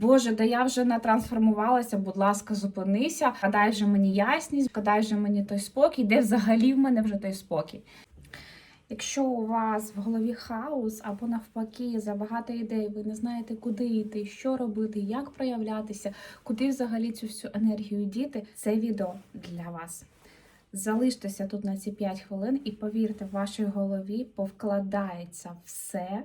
Боже, да я вже не трансформувалася, будь ласка, зупинися. Гадай же мені ясність, гадай же мені той спокій, де взагалі в мене вже той спокій. Якщо у вас в голові хаос або навпаки забагато ідей, ви не знаєте, куди йти, що робити, як проявлятися, куди взагалі цю всю енергію діти, це відео для вас. Залиштеся тут на ці 5 хвилин і повірте, в вашій голові повкладається все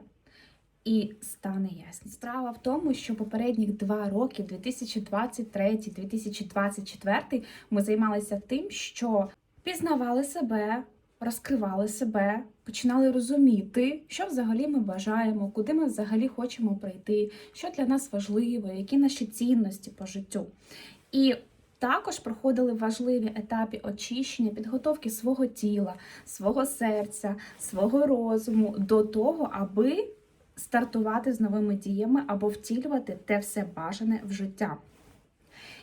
і стане ясність. Справа в тому, що попередніх два роки, 2023-2024, ми займалися тим, що пізнавали себе, розкривали себе, починали розуміти, що взагалі ми бажаємо, куди ми взагалі хочемо прийти, що для нас важливо, які наші цінності по життю. І також проходили важливі етапи очищення, підготовки свого тіла, свого серця, свого розуму до того, аби стартувати з новими діями або втілювати те все бажане в життя.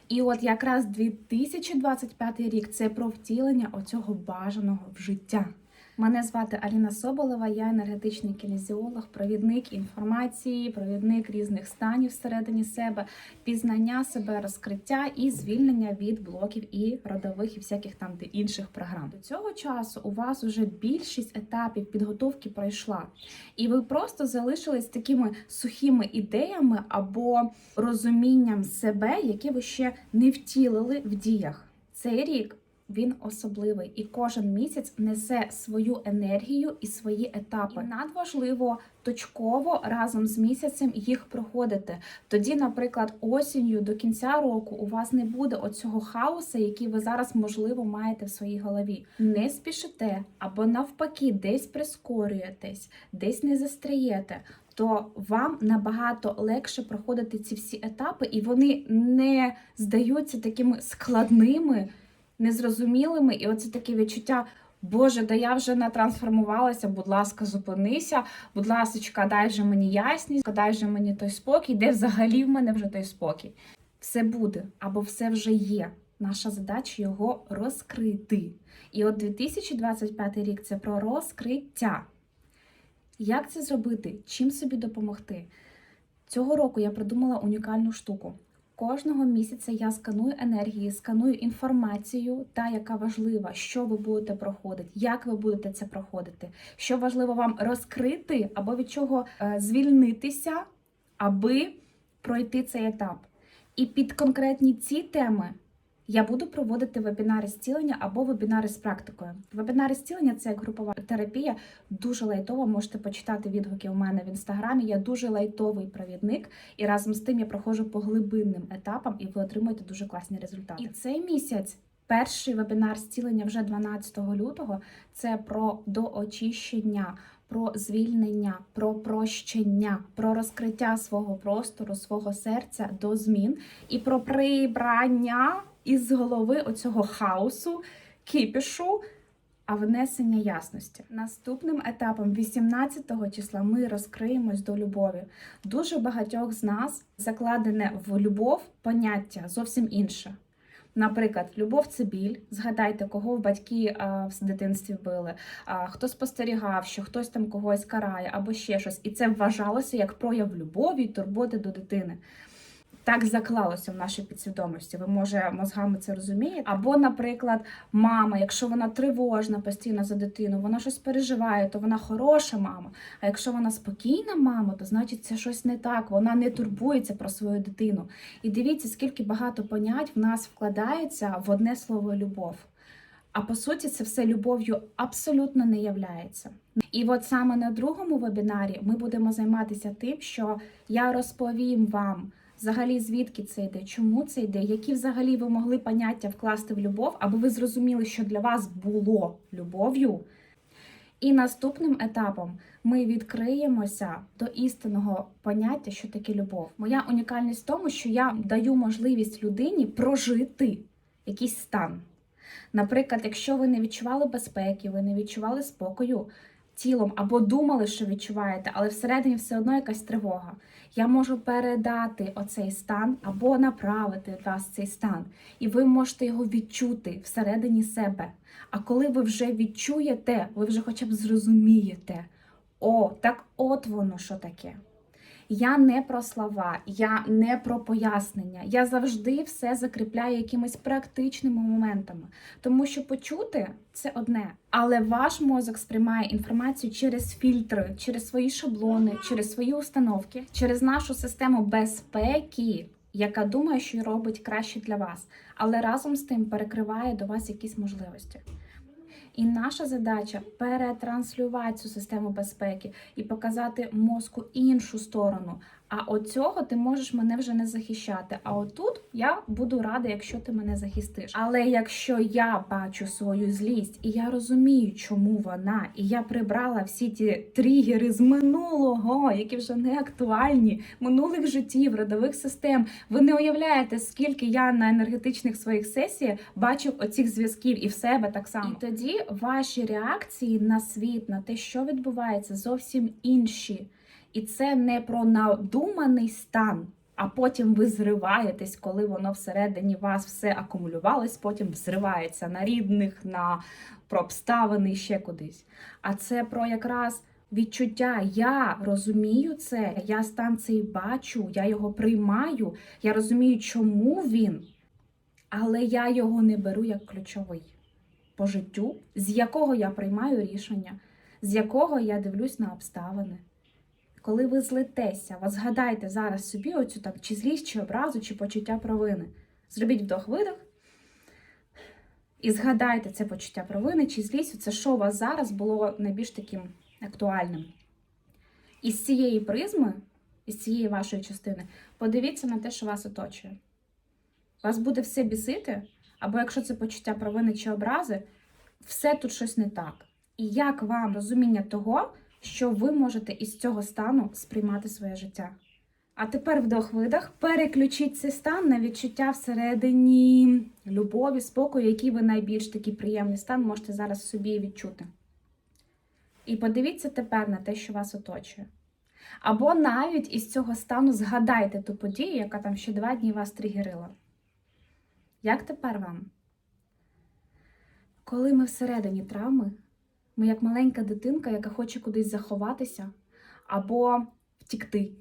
І от якраз 2025 рік це про втілення оцього бажаного в життя. Мене звати Аліна Соболева, я енергетичний кінезіолог, провідник інформації, провідник різних станів всередині себе, пізнання себе, розкриття і звільнення від блоків і родових і всяких там інших програм. До цього часу у вас уже більшість етапів підготовки пройшла, і ви просто залишились такими сухими ідеями або розумінням себе, які ви ще не втілили в діях. Цей рік він особливий, і кожен місяць несе свою енергію і свої етапи. І надважливо точково разом з місяцем їх проходити. Тоді, наприклад, осінню до кінця року у вас не буде оцього хаосу, який ви зараз можливо маєте в своїй голові. Не спішите або навпаки, десь прискорюєтесь, десь не застряєте. То вам набагато легше проходити ці всі етапи, і вони не здаються такими складними незрозумілими, і оце таке відчуття. Боже, да я вже не трансформувалася, будь ласка, зупинися, будь ласка, дай же мені ясність, дай же мені той спокій, де взагалі в мене вже той спокій. Все буде або все вже є. Наша задача його розкрити. І от 2025 рік це про розкриття. Як це зробити? Чим собі допомогти? Цього року я придумала унікальну штуку. Кожного місяця я сканую енергії, сканую інформацію, та яка важлива, що ви будете проходити, як ви будете це проходити, що важливо вам розкрити або від чого е, звільнитися, аби пройти цей етап. І під конкретні ці теми я буду проводити вебінари зцілення або вебінари з практикою. Вебінари зцілення це як групова терапія, дуже лайтова. Можете почитати відгуки у мене в інстаграмі. Я дуже лайтовий провідник, і разом з тим я проходжу по глибинним етапам, і ви отримуєте дуже класні результати. І цей місяць. Перший вебінар зцілення вже 12 лютого. Це про доочищення, про звільнення, про прощення, про розкриття свого простору, свого серця до змін і про прибрання із голови оцього хаосу, кіпішу. А внесення ясності наступним етапом, 18 числа, ми розкриємось до любові. Дуже багатьох з нас закладене в любов поняття зовсім інше. Наприклад, любов це біль. Згадайте, кого в батьки а, в дитинстві били, а, хто спостерігав, що хтось там когось карає або ще щось. І це вважалося як прояв любові й турботи до дитини. Так заклалося в нашій підсвідомості. Ви може мозгами це розумієте? Або, наприклад, мама, якщо вона тривожна постійно за дитину, вона щось переживає, то вона хороша мама. А якщо вона спокійна мама, то значить це щось не так. Вона не турбується про свою дитину. І дивіться, скільки багато понять в нас вкладається в одне слово любов. А по суті, це все любов'ю абсолютно не являється. І от саме на другому вебінарі ми будемо займатися тим, що я розповім вам. Взагалі, звідки це йде, чому це йде, які взагалі ви могли поняття вкласти в любов, аби ви зрозуміли, що для вас було любов'ю. І наступним етапом ми відкриємося до істинного поняття, що таке любов. Моя унікальність в тому, що я даю можливість людині прожити якийсь стан. Наприклад, якщо ви не відчували безпеки, ви не відчували спокою тілом або думали, що відчуваєте, але всередині все одно якась тривога. Я можу передати оцей стан або направити вас цей стан, і ви можете його відчути всередині себе. А коли ви вже відчуєте, ви вже хоча б зрозумієте, о, так от воно що таке. Я не про слова, я не про пояснення. Я завжди все закріпляю якимись практичними моментами. Тому що почути це одне, але ваш мозок сприймає інформацію через фільтри, через свої шаблони, через свої установки, через нашу систему безпеки, яка думає, що робить краще для вас, але разом з тим перекриває до вас якісь можливості. І наша задача перетранслювати цю систему безпеки і показати мозку іншу сторону. А от цього ти можеш мене вже не захищати. А отут я буду рада, якщо ти мене захистиш. Але якщо я бачу свою злість і я розумію, чому вона, і я прибрала всі ті тригери з минулого, які вже не актуальні, минулих життів, родових систем. Ви не уявляєте, скільки я на енергетичних своїх сесіях бачив оцих зв'язків і в себе так само. І тоді ваші реакції на світ, на те, що відбувається, зовсім інші. І це не про надуманий стан, а потім ви зриваєтесь, коли воно всередині вас все акумулювалось, потім взривається на рідних, на про обставини ще кудись. А це про якраз відчуття. Я розумію це, я стан цей бачу, я його приймаю, я розумію, чому він, але я його не беру як ключовий по життю, з якого я приймаю рішення, з якого я дивлюсь на обставини. Коли ви злитеся, от згадайте зараз собі оцю там чи злість, чи образу, чи почуття провини. Зробіть вдох-видох і згадайте це почуття провини чи злість, це що у вас зараз було найбільш таким актуальним. І з цієї призми, із цієї вашої частини, подивіться на те, що вас оточує. Вас буде все бісити, або якщо це почуття провини чи образи, все тут щось не так. І як вам розуміння того, що ви можете із цього стану сприймати своє життя? А тепер вдох-видох, переключіть цей стан на відчуття всередині любові, спокою, який ви найбільш такий приємний стан можете зараз собі відчути. І подивіться тепер на те, що вас оточує. Або навіть із цього стану згадайте ту подію, яка там ще два дні вас тригерила. Як тепер вам? Коли ми всередині травми, ми як маленька дитинка, яка хоче кудись заховатися, або втікти.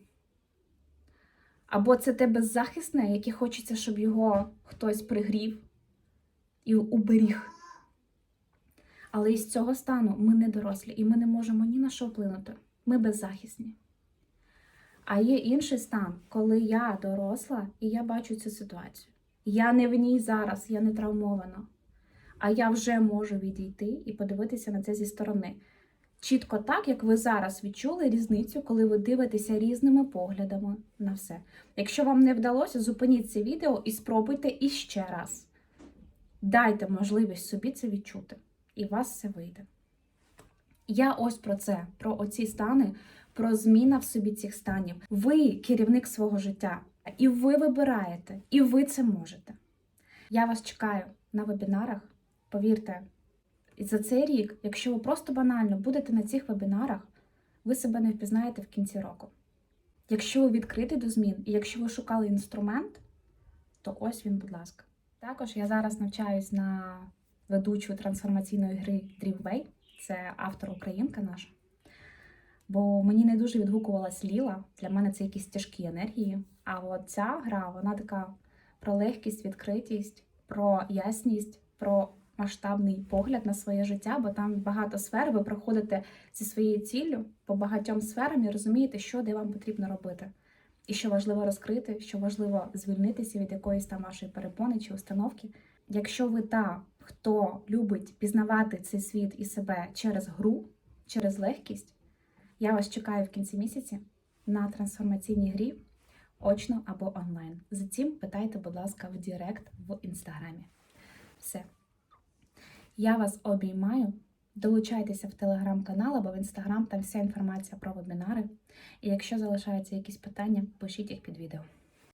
Або це те беззахисне, яке хочеться, щоб його хтось пригрів і уберіг. Але із цього стану ми не дорослі, і ми не можемо ні на що вплинути. Ми беззахисні. А є інший стан, коли я доросла і я бачу цю ситуацію. Я не в ній зараз, я не травмована. А я вже можу відійти і подивитися на це зі сторони. Чітко так, як ви зараз відчули різницю, коли ви дивитеся різними поглядами на все. Якщо вам не вдалося, зупиніть це відео і спробуйте іще раз. Дайте можливість собі це відчути, і у вас все вийде. Я ось про це, про оці стани, про зміна в собі цих станів. Ви керівник свого життя, і ви вибираєте, і ви це можете. Я вас чекаю на вебінарах. Повірте, і за цей рік, якщо ви просто банально будете на цих вебінарах, ви себе не впізнаєте в кінці року. Якщо ви відкриті до змін, і якщо ви шукали інструмент, то ось він, будь ласка. Також я зараз навчаюсь на ведучу трансформаційної гри Dreamway, це автор українка наша. Бо мені не дуже відгукувалась Ліла. Для мене це якісь тяжкі енергії. А от ця гра, вона така про легкість, відкритість, про ясність, про масштабний погляд на своє життя, бо там багато сфер. Ви проходите зі своєю ціллю по багатьом сферам і розумієте, що де вам потрібно робити. І що важливо розкрити, що важливо звільнитися від якоїсь там вашої перепони чи установки. Якщо ви та, хто любить пізнавати цей світ і себе через гру, через легкість, я вас чекаю в кінці місяці на трансформаційній грі, очно або онлайн. За цим питайте, будь ласка, в Директ в інстаграмі. Все. Я вас обіймаю. Долучайтеся в телеграм-канал або в інстаграм, там вся інформація про вебінари. І якщо залишаються якісь питання, пишіть їх під відео.